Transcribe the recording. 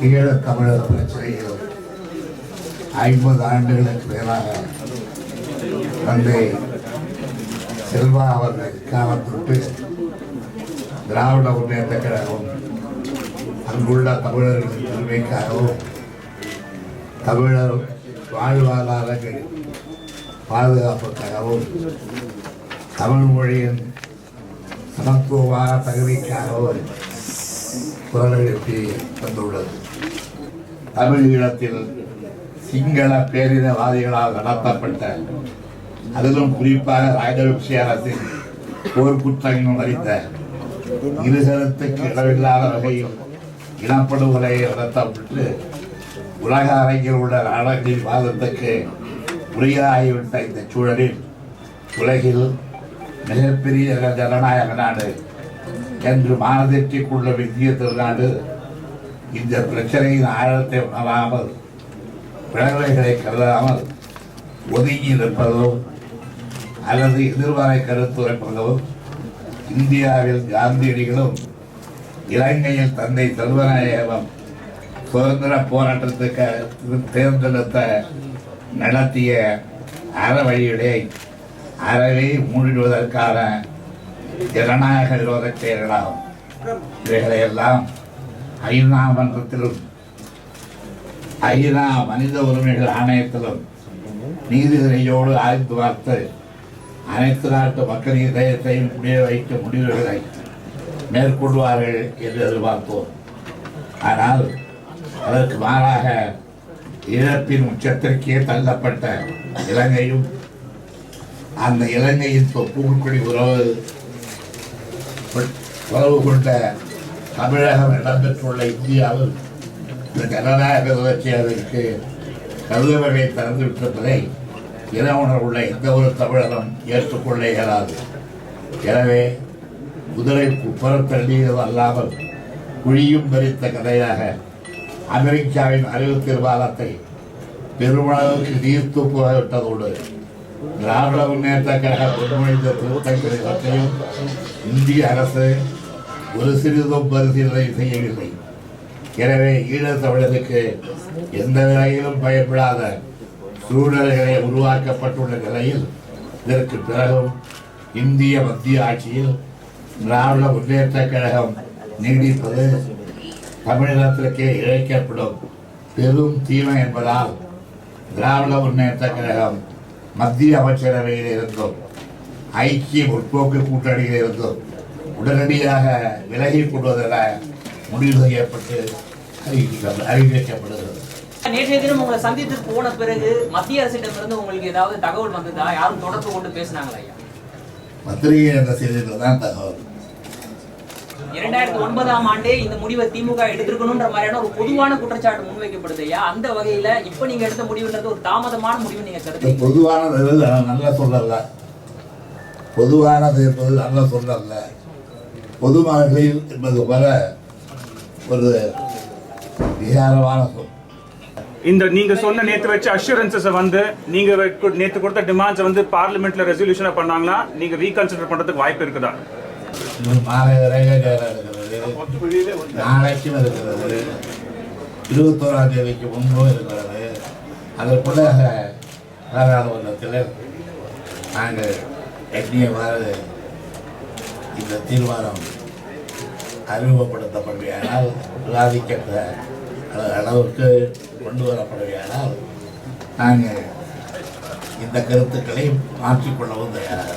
ஈழத் தமிழர் பிரச்சனையில் ஐம்பது ஆண்டுகளுக்கு மேலாக தந்தை செல்வா அவர்கள் காலத்துட்டு திராவிட முன்னேற்ற கழகம் அங்குள்ள தமிழர்களின் உரிமைக்காகவும் தமிழர் வாழ்வாதாரங்கள் பாதுகாப்புக்காகவும் தமிழ் மொழியின் சமத்துவ தகுதிக்காகவும் குரல் எழுப்பி வந்துள்ளது? தமிழ் ஈழத்தில் சிங்கள பேரினவாதிகளால் நடத்தப்பட்ட அதிலும் குறிப்பாக ராஜபக்ஷ அரசின் போர்க்குற்றங்கள் அறிந்த இருகரத்துக்கு இடமில்லாத வகையில் இனப்படுகொலை நடத்தப்பட்டு உலக அரங்கில் உள்ள நாடுகளின் வாதத்துக்கு உரியதாகிவிட்ட இந்த சூழலில் உலகில் மிகப்பெரிய ஜனநாயக நாடு என்று மானதெற்றிக் கொள்ளும் இந்திய திருநாடு இந்த பிரச்சனையின் ஆழத்தை உணராமல் விளைவுகளை கருதாமல் ஒதுங்கி நிற்பதோ அல்லது எதிர்வாரை கருத்துரைப்பதோ இந்தியாவில் காந்தியடிகளும் இலங்கையில் தந்தை செல்வநாயகம் சுதந்திர போராட்டத்துக்கு தேர்ந்தெடுத்த நடத்திய அறவழிகளை அறவே மூடிடுவதற்கான ஜனநாயக விரோத செயல்களாகும் இவைகளை எல்லாம் ஐநா மன்றத்திலும் ஐநா மனித உரிமைகள் ஆணையத்திலும் நீதித்துறையோடு ஆய்ந்து பார்த்து அனைத்து நாட்டு மக்களின் இதயத்தையும் முடிய வைக்க முடிவுகளை மேற்கொள்வார்கள் என்று எதிர்பார்த்தோம் ஆனால் அதற்கு மாறாக இழப்பின் உச்சத்திற்கே தள்ளப்பட்ட இலங்கையும் அந்த இலங்கையின் தொப்புக்குடி உறவு உறவு கொண்ட தமிழகம் இடம்பெற்றுள்ள இந்தியாவில் இந்த ஜனநாயக சுழற்சியாளருக்கு கருதுவரை திறந்துவிட்டதை இன உணர்வுள்ள எந்த ஒரு தமிழகம் ஏற்றுக்கொள்ள இயலாது. எனவே குதிரை புறத்தள்ளியது அல்லாமல் குழியும் பறித்த கதையாக அமெரிக்காவின் அறிவு தீர்மானத்தை பெருமளவுக்கு நீர்த்து போகவிட்டதோடு திராவிட முன்னேற்ற கழக முன்மொழிந்த பற்றியும் இந்திய அரசு ஒரு சிறிதும் பரிசீலனை செய்யவில்லை எனவே ஈழ தமிழருக்கு எந்த நிலையிலும் பயப்படாத சூழ்நிலைகளை உருவாக்கப்பட்டுள்ள நிலையில் இதற்கு பிறகும் இந்திய மத்திய ஆட்சியில் திராவிட முன்னேற்ற கழகம் நீடிப்பது தமிழகத்திற்கே இழைக்கப்படும் பெரும் தீமை என்பதால் திராவிட முன்னேற்ற கழகம் மத்திய அமைச்சரவையில் இருந்தும். ஐக்கிய முற்போக்கு கூட்டணியில் இருந்தும். உடனடியாக விலகிக் கொள்வதென முடிவு செய்யப்பட்டு அறிவிக்க- அறிவிக்கப்படுகிறது நேற்றைய தினம் உங்களை சந்தித்து போன பிறகு மத்திய அரசிடமிருந்து உங்களுக்கு ஏதாவது தகவல் வந்ததா? யாரும் தொடர்பு கொண்டு பேசினாங்களா ஐயா? பத்திரிகை என்ற செய்தியில் தான் தகவல். இரண்டாயிரத்தி ஒன்பதாம் ஆண்டே இந்த முடிவை திமுக எடுத்திருக்கணும்ன்ற மாதிரியான ஒரு பொதுவான குற்றச்சாட்டு முன்வைக்கப்படுது ஐயா. அந்த வகையில இப்ப நீங்க எடுத்த முடிவுன்றது ஒரு தாமதமான முடிவு நீங்க கருதுறீங்க. பொதுவானது நல்ல சொல்லல. பொதுவானது என்பது நல்ல சொல்லல்ல பொதுமகளிர் என்பது போல ஒரு விகாரமான சொல். இந்த நீங்க சொன்ன நேத்து வச்ச அஷூரன்சஸ் வந்து நீங்க நேத்து கொடுத்த டிமாண்ட்ஸ் வந்து பார்லிமெண்ட்ல ரெசல்யூஷனா பண்ணாங்களா நீங்க ரீகன்சிடர் பண்றதுக்கு வாய்ப்பு இருக்குதா? மாலை வரையில இருக்கிறது? நாளைக்கும் இருக்கிறது. இருபத்தோராம் தேதிக்கு முன்பும் இருக்கிறது. அதற்குள்ள நாடாளுமன்றத்தில் நாங்கள் எண்ணியவாறு இந்த தீர்மானம் அறிமுகப்படுத்தப்படுகையானால் விவாதிக்கின்ற அளவுக்கு கொண்டு வரப்படுகையானால் நாங்கள் இந்த கருத்துக்களை மாற்றிக்கொள்ளவும் தயாராக